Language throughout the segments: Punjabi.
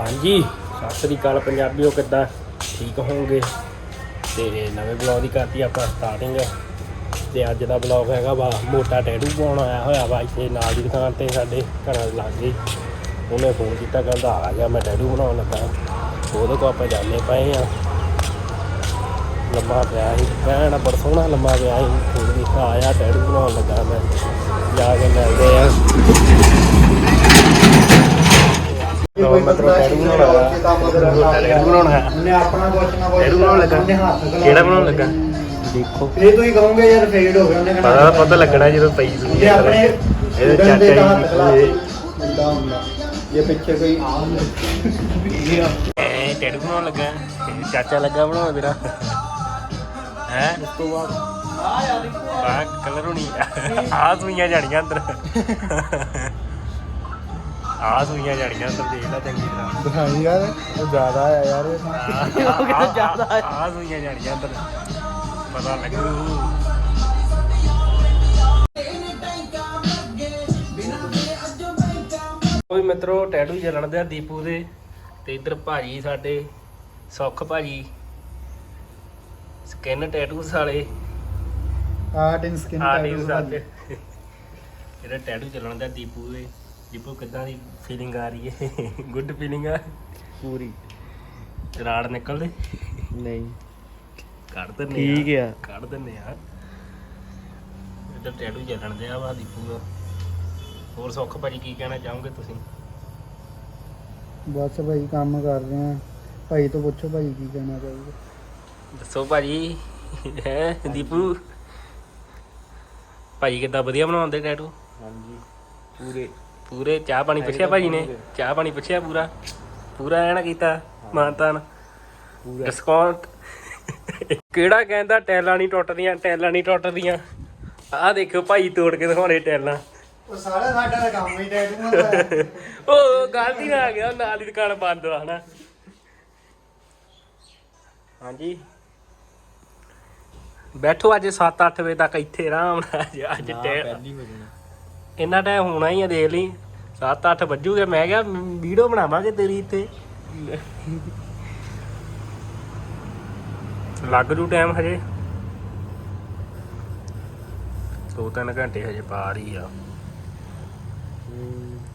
ਹਾਂਜੀ, ਸਤਿ ਸ੍ਰੀ ਅਕਾਲ ਪੰਜਾਬੀਓ, ਕਿੱਦਾਂ? ਠੀਕ ਹੋਵੋਗੇ? ਤੇ ਨਵੇਂ ਬਲੌਗ ਦੀ ਕਰਤੀ ਆਪਾਂ ਸਟਾਰਟਿੰਗ ਤੇ ਅੱਜ ਦਾ ਬਲੌਗ ਹੈਗਾ ਵਾ, ਮੋਟਾ ਟੈਟੂ ਪਾਉਣ ਆਇਆ ਹੋਇਆ ਵਾ, ਇੱਥੇ ਨਾਲ ਦੀ ਦੁਕਾਨ ਤੇ ਸਾਡੇ ਘਰਾਂ ਦੇ ਲਾਗੇ। ਉਹਨੇ ਫੋਨ ਕੀਤਾ, ਕਹਿੰਦਾ ਆ ਗਿਆ, ਮੈਂ ਟੈਟੂ ਬਣਾਉਣ ਲੱਗਾ। ਉਹਦੇ ਕੋਲ ਆਪਾਂ ਜਾਣੇ ਪਏ ਆ। ਲੰਮਾ ਪਿਆ ਸੀ, ਭੈਣ ਬੜਾ ਸੋਹਣਾ ਲੰਮਾ ਪਿਆ ਸੀ। ਫੋਨ ਕੀਤਾ, ਆਇਆ ਟੈਟੂ ਬਣਾਉਣ ਲੱਗਾ ਮੈਂ। ਜਾ ਕੇ ਮਿਲਦੇ ਆ। ਲੋ ਮਤਲਬ ਟੈਟੂ ਬਣਾਉਣਾ ਟੈਟੂ ਬਣਾਉਣਾ ਹੈ ਉਹਨੇ ਆਪਣਾ ਕੁਛ ਨਾ ਕੁਛ ਟੈਟੂ ਬਣਾਉਣ ਲੱਗਾ। ਉਹਨੇ ਹੱਥ ਖਿਲਾਉਣਾ। ਕਿਹੜਾ ਬਣਾਉਣ ਲੱਗਾ? ਦੇਖੋ। ਇਹ ਤੁਸੀਂ ਕਹੋਗੇ ਯਾਰ ਫੇਡ ਹੋ ਗਿਆ ਉਹਨੇ ਕਹਿਣਾ ਪਤਾ ਪਤਾ ਲੱਗਣਾ ਜਦੋਂ ਪਈ ਸੁਣੀ ਇਹ ਆਪਣੇ ਇਹਦੇ student ਚਾਚਾ ਦੇ ਤਾਂ ਹੱਥ ਜੀ ਖਿਲਾ ਇਹ ਏਦਾਂ ਹੁੰਦਾ। ਇਹ ਪਿੱਛੇ ਕੋਈ ਆਮ ਇਹ ਐ ਟੈਟੂ ਬਣਾਉਣ ਲੱਗਾ। ਚਾਚਾ ਲੱਗਾ ਬਣਾਉਣ ਤੇਰਾ। ਹੈ? ਉਸ ਤੋਂ ਬਾਅਦ। ਆ ਕਲਰ ਹੋਣੀ ਆ। ਸੂਈਆਂ ਜਾਣੀਆਂ ਅੰਦਰ। ਆ ਸੂਈਆਂ ਜਾਣੀਆਂ ਅੰਦਰ ਦੇਖ ਲੈ ਚੰਗੀ ਤਰ੍ਹਾਂ। ਦਿਖਾਈ ਯਾਰ ਉਹ ਜ਼ਿਆਦਾ ਆ ਯਾਰ। ਇਹ ਤਾਂ। ਉਹ ਕਿਤੇ ਜ਼ਿਆਦਾ ਆ। ਸੂਈਆਂ ਜਾਣੀਆਂ ਅੰਦਰ। ਪਤਾ ਲੱਗੂ ਕੋਈ ਮਿੱਤਰੋ ਟੈਟੂ ਚੱਲਣ ਦਿਆ ਦੀਪੂ ਦੇ ਤੇ ਇੱਧਰ ਭਾਜੀ ਸਾਡੇ ਸੁੱਖ ਭਾਜੀ। ਸਕਿਨ ਟੈਟੂਸ ਵਾਲੇ। ਆਰਟ ਇਨ ਸਕਿਨ ਆਰਟਿਸਟ ਸਾਡੇ ਇਹਦਾ ਟੈਟੂ ਚੱਲਣ ਦਿਆ ਦੀਪੂ ਦੇ। ਦੀਪੂ ਕਿੱਦਾਂ ਦੀ ਫੀਲਿੰਗ ਆ ਰਹੀ ਹੈ? ਗੁੱਡ ਫੀਲਿੰਗ ਆ? ਪੂਰੀ। ਰਾੜ ਨਿਕਲਦੇ? ਨਹੀਂ। ਕੱਢ ਦਿੰਨੇ ਠੀਕ ਆ। ਕੱਢ ਦਿੰਨੇ ਆ। ਇਹਦਾ ਟੈਟੂ ਚੱਲਣ ਦਿਆ ਵਾ ਦੀਪੂ ਦਾ। ਹੋਰ ਸੁੱਖ ਭਾਜੀ ਕੀ ਕਹਿਣਾ ਚਾਹੋਗੇ ਤੁਸੀਂ? ਬਸ ਭਾਈ ਕੰਮ ਕਰ ਰਹੇ ਆ। ਭਾਈ ਤੋਂ ਪੁੱਛੋ ਭਾਈ ਕੀ ਕਹਿਣਾ ਚਾਹੀਦਾ ਦੱਸੋ ਭਾਜੀ। ਹੈ ਦੀਪੂ? ਭਾਜੀ ਕਿੱਦਾਂ ਵਧੀਆ ਬਣਾਉਂਦੇ ਟੈਟੂ ਹਾਂਜੀ। ਪੂਰੇ। ਪੂਰੇ ਚਾਹ ਪਾਣੀ ਪੁੱਛਿਆ ਭਾਜੀ ਨੇ? ਚਾਹ ਪਾਣੀ ਪੁੱਛਿਆ ਪੂਰਾ? ਪੂਰਾ ਐਨ ਕੀਤਾ ਮਾਨਤਾਨ। ਡਿਸਕਾਊਂਟ ਕਿਹੜਾ ਕਹਿੰਦਾ ਟੈਲਾਂ ਨਹੀਂ ਟੁੱਟਦੀਆਂ ਟੈਲਾਂ ਨਹੀਂ ਟੁੱਟਦੀਆਂ? ਆਹ ਦੇਖੋ ਭਾਈ ਤੋੜ ਕੇ ਦਿਖਾਉਣੇ ਟੈਲਾਂ। ਉਹ ਸਾਰਾ ਸਾਡਾ ਤਾਂ ਕੰਮ ਹੀ ਟੈਟੂਆਂ ਦਾ ਹੈ। ਉਹ ਗਲਤੀ ਨਾਲ ਆ ਗਿਆ ਨਾਲ ਹੀ ਦੁਕਾਨ ਬੰਦ ਆ ਹਨਾ। ਹਾਂਜੀ। ਬੈਠੋ ਅੱਜ 7-8 ਵਜੇ ਤੱਕ ਇੱਥੇ ਆਰਾਮ ਨਾਲ ਅੱਜ- ਅੱਜ ਟੈ ਇੰਨਾ ਟਾਈਮ ਹੋਣਾ ਹੀ ਆ ਦੇਖ ਲਈ। 7-8 ਵੱਜੂਗੇ। ਮੈਂ ਕਿਹਾ ਵੀਡੀਓ ਬਣਾਵਾਂਗੇ ਤੇਰੀ ਇੱਥੇ। ਲੱਗ ਜੂ ਟਾਈਮ ਹਜੇ। ਦੋ ਤਿੰਨ ਘੰਟੇ ਹਜੇ ਪਾਰ ਹੀ ਆ।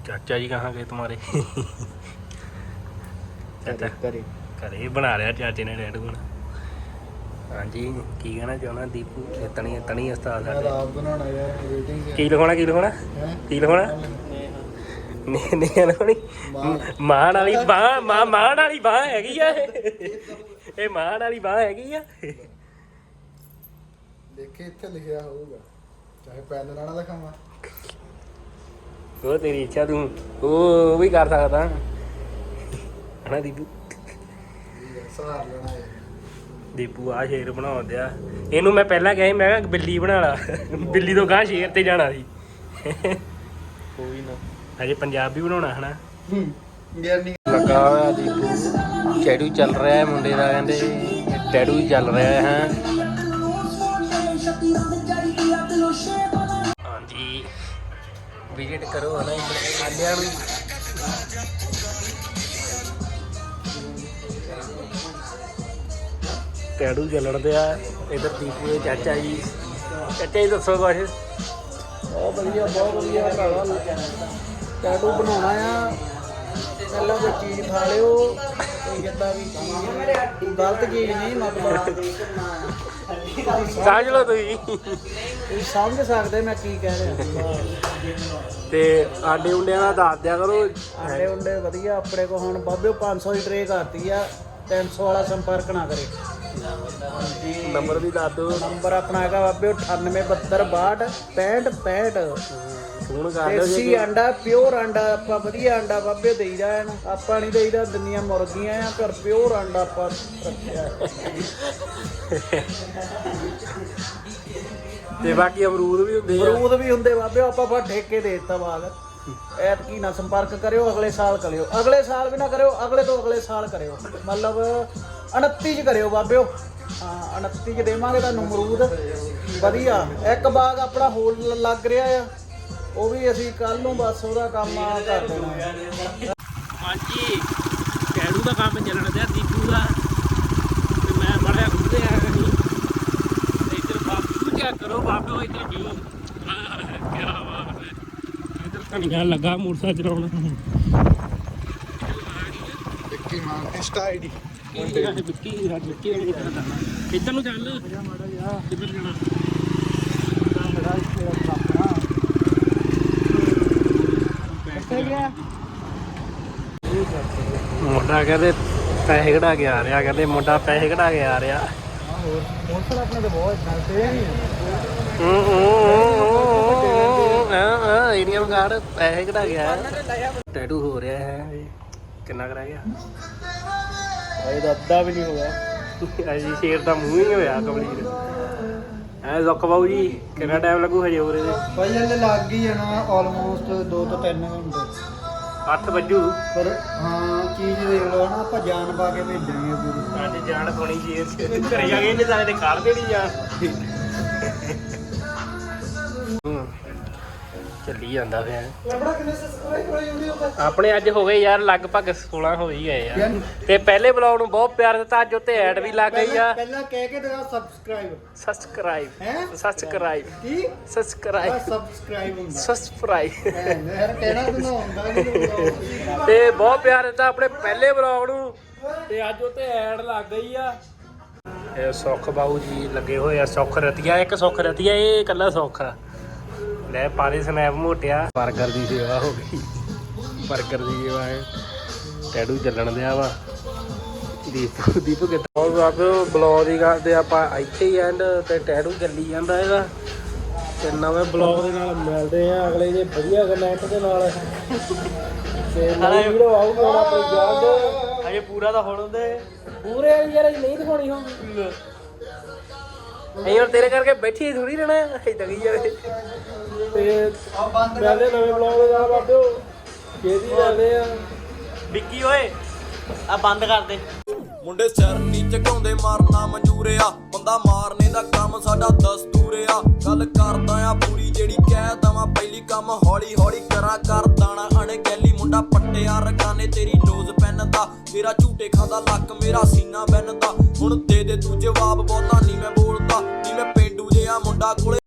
ਚਾਚਾ ਜੀ ਕਹਾਂ ਗਏ ਤੁਹਾਰੇ। ਚਾਚਾ ਕਰੇ ਘਰੇ ਹੀ ਬਣਾ ਲਿਆ ਚਾਚੇ ਨੇ ਰੈਡ ਹੁਣ ਹਾਂਜੀ ਕੀ ਕਹਿਣਾ ਚਾਹੁੰਦਾ ਦੀਪੂ? ਇਹ ਤਣੀ ਤਣੀ ਉਸਤਾਦ ਸਾਡੇ। ਆਪ ਬਣਾਉਣਾ ਯਾਰ ਵੇਟਿੰਗ ਕੀ ਲਿਖਾਉਣਾ ਕੀ ਲਿਖਾਉਣਾ? ਕੀ ਲਿਖਾਉਣਾ? ਨਹੀਂ ਨਹੀਂ ਲਿਖਾਉਣੀ ਮਾਂ। ਵਾਲੀ ਬਾਹ ਮਾਂ ਮਾਂ ਵਾਲੀ ਬਾਹ ਹੈਗੀ ਆ। ਇਹ ਇਹ ਮਾਂ ਵਾਲੀ ਬਾਹ ਹੈਗੀ ਆ। ਦੇਖੇ ਇੱਥੇ ਲਿਖਿਆ ਹੋਊਗਾ। ਚਾਹੇ ਪੈਨ ਨਾਲ ਨਾ ਲਿਖਾਵਾਂ। ਉਹ ਤੇਰੀ ਇੱਛਾ ਤੂੰ ਉਹ ਵੀ ਕਰ ਸਕਦਾ। ਹਨਾ ਦੀਪੂ? ਸਹਾਰ ਲੈਣਾ ਹੈ ਦੀਪੂ ਆ ਸ਼ੇਰ ਬਣਾਉਣ ਦਿਆ। ਇਹਨੂੰ ਮੈਂ ਪਹਿਲਾਂ ਕਿਹਾ ਸੀ ਮੈਂ ਕਿਹਾ ਬਿੱਲੀ ਬਣਾ ਲਾ। ਬਿੱਲੀ ਤੋਂ ਗਾਂ ਸ਼ੇਰ ਤੇ ਜਾਣਾ ਸੀ। ਕੋਈ ਨਾ। ਹਜੇ ਪੰਜਾਬੀ ਬਣਾਉਣਾ ਹਨਾ? ਯਾਰ ਨਹੀਂ। ਲੱਗਾ ਹੋਇਆ ਦੀਪੂ ਟੈਟੂ ਚੱਲ ਰਿਹਾ ਹੈ ਮੁੰਡੇ ਦਾ ਕਹਿੰਦੇ ਹੀ ਚੱਲ ਰਿਹਾ ਹੈ। ਹਾਂਜੀ। ਵਿਜ਼ਿਟ ਕਰੋ ਹਨਾ ਇੱਧਰ। ਆਲਿਆਂ ਨੂੰ ਟੈਟੂ ਚੱਲਣ ਦਿਆ ਇਧਰ ਦੀਪੂ ਦੇ ਚਾਚਾ ਜੀ। ਚਾਚਾ ਜੀ ਦੱਸੋ ਕੁਛ? ਬਹੁਤ ਵਧੀਆ ਬਹੁਤ ਵਧੀਆ ਭਰਾਵਾ। ਟੈਟੂ ਬਣਾਉਣਾ ਆ। ਪਹਿਲਾਂ ਕੋਈ ਚੀਜ਼ ਖਾ ਲਿਓ ਕੋਈ ਜਿੱਦਾਂ ਵੀ ਚੀਜ਼ ਗਲਤ ਚੀਜ਼ ਨਹੀਂ ਮਤਲਬ ਸਮਝ ਲਓ ਤੁਸੀਂ। ਤੁਸੀਂ ਸਮਝ ਸਕਦੇ ਮੈਂ ਕੀ ਕਹਿ ਰਿਹਾ। ਤੇ ਆਂਡੇ ਉਂਡਿਆਂ ਦਾ ਦੱਸ ਦਿਆ ਕਰੋ। ਆਂਡੇ ਉਂਡੇ ਵਧੀਆ ਆਪਣੇ ਕੋ ਹੁਣ ਬਾਬਿਓ 500 ਦੀ ਟਰੇ ਕਰਤੀ ਆ 300 ਵਾਲਾ ਸੰਪਰਕ ਨਾ ਕਰੇ। ਨੰਬਰ ਵੀ ਦੱਸ ਦਿਓ। ਨੰਬਰ ਆਪਣਾ ਹੈਗਾ ਬਾਬਿਓ 9872 62 65 ਫੋਨ ਕਰ ਲਿਓ ਦੇਸੀ ਜੇ ਅੰਡਾ ਪਿਓਰ ਅੰਡਾ ਆਪਾਂ ਵਧੀਆ ਅੰਡਾ ਬਾਬੇ ਦੇਈਦਾ ਹੈ ਨਾ। ਆਪਾਂ ਨਹੀਂ ਦੇਈਦਾ ਦੁਨੀਆ ਮੁਰਗੀਆਂ ਆ ਪਰ ਪਿਓਰ ਅੰਡਾ ਆਪਾਂ ਰੱਖਿਆ ਤੇ ਬਾਕੀ ਅਮਰੂਦ ਵੀ ਹੁੰਦੇ ਆ। ਅਮਰੂਦ ਵੀ ਹੁੰਦੇ ਬਾਬੇ ਆਪਾਂ ਫਾ ਠੇਕੇ ਦੇ ਦਿੱਤਾ ਬਾਗ। ਐਤਕੀ ਨਾ ਸੰਪਰਕ ਕਰਿਓ ਅਗਲੇ ਸਾਲ ਕਰਿਓ। ਅਗਲੇ ਸਾਲ ਵੀ ਨਾ ਕਰਿਓ ਅਗਲੇ ਤੋਂ ਅਗਲੇ ਸਾਲ ਕਰਿਓ। ਮਤਲਬ 29 ਚ ਕਰਿਓ ਬਾਬਿਓ। ਹਾਂ 29 ਚ ਦੇਵਾਂਗੇ ਤੁਹਾਨੂੰ ਅਮਰੂਦ। ਵਧੀਆ। ਇੱਕ ਬਾਗ ਆਪਣਾ ਹੋਰ ਲ- ਲੱਗ ਰਿਹਾ ਆ। ਉਹ ਵੀ ਅਸੀਂ ਕੱਲ ਨੂੰ ਬਸ ਉਹਦਾ ਕੰਮ ਆ ਕਰ ਦੇਣਾ। ਹਾਂਜੀ ਦਾ ਕੰਮ ਚੱਲਣ ਦਿਆ ਦੀਪੂ ਦਾ। ਤੇ ਮੈਂ ਬੜਿਆ ਖੁੱਦੇ ਆ। ਤੇ ਇੱਧਰ ਬਾਪੂ ਕਿਆ ਕਰੋ ਬਾਪੂ ਇੱਧਰ ਵੀ ਕੀ ਬਾਤ ਹੈ। ਇੱਧਰ ਧਨੀਆ ਲੱਗਾ ਮੋਟਰਸਾਈਕਲ ਚਲਾਉਣ। ਵਿੱਕੀ ਮਾਨ ਇੰਸਟਾ ਆਈਡੀ ਮੁੰਡੇ ਇੱਧਰ ਨੂੰ ਚੱਲ ਕਿੱਧਰ ਜਾਣਾ ਕਹਿੰਦੇ ਪੈਸੇ ਕਢਾ ਕੇ ਆ ਰਿਹਾ ਕਹਿੰਦੇ ਮੁੰਡਾ ਪੈਸੇ ਕਢਾ ਕੇ ਆ ਰਿਹਾ ਹੋਰ ਮੋਟਰ ਆਪਣੇ ਤੇ ਬਹੁਤ ਚੱਲਦੇ ਨਹੀਂ ਏਰੀਅਮ ਕਾਰਡ ਪੈਸੇ ਕਢਾ ਗਿਆ ਟੈਟੂ ਹੋ ਰਿਹਾ ਹੈ ਕਿੰਨਾ ਕਰਾ ਗਿਆ? ਅਜੇ ਤਾਂ ਅੱਧਾ ਵੀ ਨਹੀਂ ਹੋਇਆ। ਅਜੀ ਸ਼ੇਰ ਦਾ ਮੂੰਹ ਹੀ ਹੋਇਆ ਕਬਲੀਰ ਐ ਜ਼ੁੱਕ ਬਾਊ ਜੀ ਕਿੰਨਾ ਟਾਈਮ ਲੱਗੂ ਹਜੇ ਹੋਰ ਇਹਦੇ ਭਾਈ ਹਲੇ ਲੱਗ ਹੀ ਜਾਣਾ ਆਲਮੋਸਟ 2 ਤੋਂ 3 ਘੰਟੇ। 8 ਵੱਜੂ? ਪਰ ਹਾਂ ਚੀਜ਼ ਦੇਖ ਲਓ ਨਾ ਆਪਾਂ ਜਾਨ ਪਾ ਕੇ ਭੇਜਾਂਗੇ ਪੂਰੀ। ਅੱਜ ਜਾਣ ਪਾਣੀ ਸ਼ੇਰ ਚ ਘਰੇ ਜਾ ਕੇ ਇਹਨੇ ਸਾਰੇ ਤੇ ਕੱਢ ਦੇਣੀ ਹੂੰ। ਚੱਲੀ ਜਾਂਦਾ ਫਿਰ ਆਪਣਾ ਕਿੰਨੇ ਸਬਸਕ੍ਰਾਈਬ ਹੋਏ ਵੀਡੀਓ ਦਾ ਆਪਣੇ ਅੱਜ ਹੋ ਗਏ ਯਾਰ ਲਗਭਗ 16 ਹੋ ਹੀ ਗਏ ਆ ਯਾਰ ਤੇ ਪਹਿਲੇ ਬਲੌਗ ਨੂੰ ਬਹੁਤ ਪਿਆਰ ਦਿੱਤਾ ਅੱਜ ਉੱਤੇ ਐਡ ਵੀ ਲੱਗ ਗਈ ਆ। ਪਹਿਲਾਂ ਕਹਿ ਕੇ ਦਿਖਾ ਸਬਸਕ੍ਰਾਈਬ ਸਬਸਕ੍ਰਾਈਬ ਹੈ? ਸਬਸਕ੍ਰਾਈਬ ਕੀ? ਆ ਸਬਸਕ੍ਰਾਈਬ ਸਬਸਕ੍ਰਾਈਬ ਹੁੰਦਾ। ਸਬਸਕ੍ਰਾਈਬ ਹੈ ਮੈਂ ਕਹਿਣਾ ਤਾਂ ਨਾ ਹੁੰਦਾ ਨਹੀਂ ਤੇ ਬਹੁਤ ਪਿਆਰ ਦਿੱਤਾ ਆਪਣੇ ਪਹਿਲੇ ਬਲੌਗ ਨੂੰ। ਤੇ ਅੱਜ ਉੱਤੇ ਐਡ ਲੱਗ ਗਈ ਆ। ਇਹ ਸੁੱਖ ਬਾਊ ਜੀ ਲੱਗੇ ਹੋਏ ਆ ਸੁੱਖ ਰਤੀਆ ਇੱਕ ਸੁੱਖ ਰਤੀਆ ਇਹ ਇਕੱਲਾ ਸੁੱਖ ਆ। ਲੈ ਪਾਰੇ ਸਨੈਪ ਮੋਟਿਆ। 버ਗਰ ਦੀ ਸੇਵਾ ਹੋ ਗਈ। 버ਗਰ ਦੀ ਸੇਵਾ ਹੈ। ਟੈਡੂ ਚੱਲਣ ਦਿਆ ਵਾ। ਦੀਪੂ ਦੀਪੂ ਕਿੱਥੇ ਹੋਰ ਬਾਬੇ ਬਲੌਗ ਦੀ ਗੱਲ ਤੇ ਆਪਾਂ ਇੱਥੇ ਹੀ ਐਂਡ ਤੇ ਟੈਡੂ ਚੱਲੀ ਜਾਂਦਾ ਇਹਦਾ ਤੇ ਨਵੇਂ ਬਲੌਗ ਦੇ ਨਾਲ ਮਿਲਦੇ ਆ। ਅਗਲੇ ਜੇ ਵਧੀਆ ਕਨੈਕਟ ਦੇ ਨਾਲ। ਤੇ ਨਵੀਂ ਵੀਡੀਓ ਆਊਗੀ ਹੁਣ ਆਪਣੀ ਜਲਦ ਅਜੇ ਪੂਰਾ ਤਾਂ ਹੁਣ ਹੁੰਦੇ। ਪੂਰੇ ਯਾਰ ਇਹ ਨਹੀਂ ਦਿਖਾਉਣੀ ਹੋਊਗੀ। ਅਸੀਂ ਹੁਣ ਤੇਰੇ ਕਰਕੇ ਬੈਠੀ ਥੋੜੀ ਰਹਿਣਾ। ਇਦਾਂ ਕੀ ਜਾਵੇ। ਇਹ ਪਹਿਲੇ ਨਵੇਂ ਬਲੌਗ ਦੇ। ਨਾਲ ਆ। ਬੰਦਾ ਮਾਰਨੇ ਦਾ ਕੰਮ ਸਾਡਾ ਦਸਤੂਰਿਆ ਗੱਲ ਕਰਦਾ ਆ ਪੂਰੀ ਜਿਹੜੀ ਕਹਿ ਦਵਾਂ ਪਹਿਲੀ ਕੰਮ ਹੌਲੀ ਹੌਲੀ ਕਰਾਂ ਕਰ ਦਾਣਾ। ਅਣਗਹਿਲੀ ਮੁੰਡਾ ਪੱਟਿਆ ਰਗਾਨੇ ਤੇਰੀ ਨੋਜ਼ ਪੈਨ ਦਾ। ਤੇਰਾ ਝੂਟੇ ਖਾਂਦਾ ਲੱਕ ਮੇਰਾ ਸੀਨਾ ਬੈਨ ਦਾ ਹੁਣ ਦੇ ਦੇ ਤੂੰ ਜਵਾਬ ਬਹੁਤਾ ਨਹੀਂ ਮੈਂ ਬੋਲਦਾ। ਨਹੀਂ ਮੈਂ ਪਿੰਡੂ ਜਿਹਾ ਮੁੰਡਾ ਕੋਲੇ।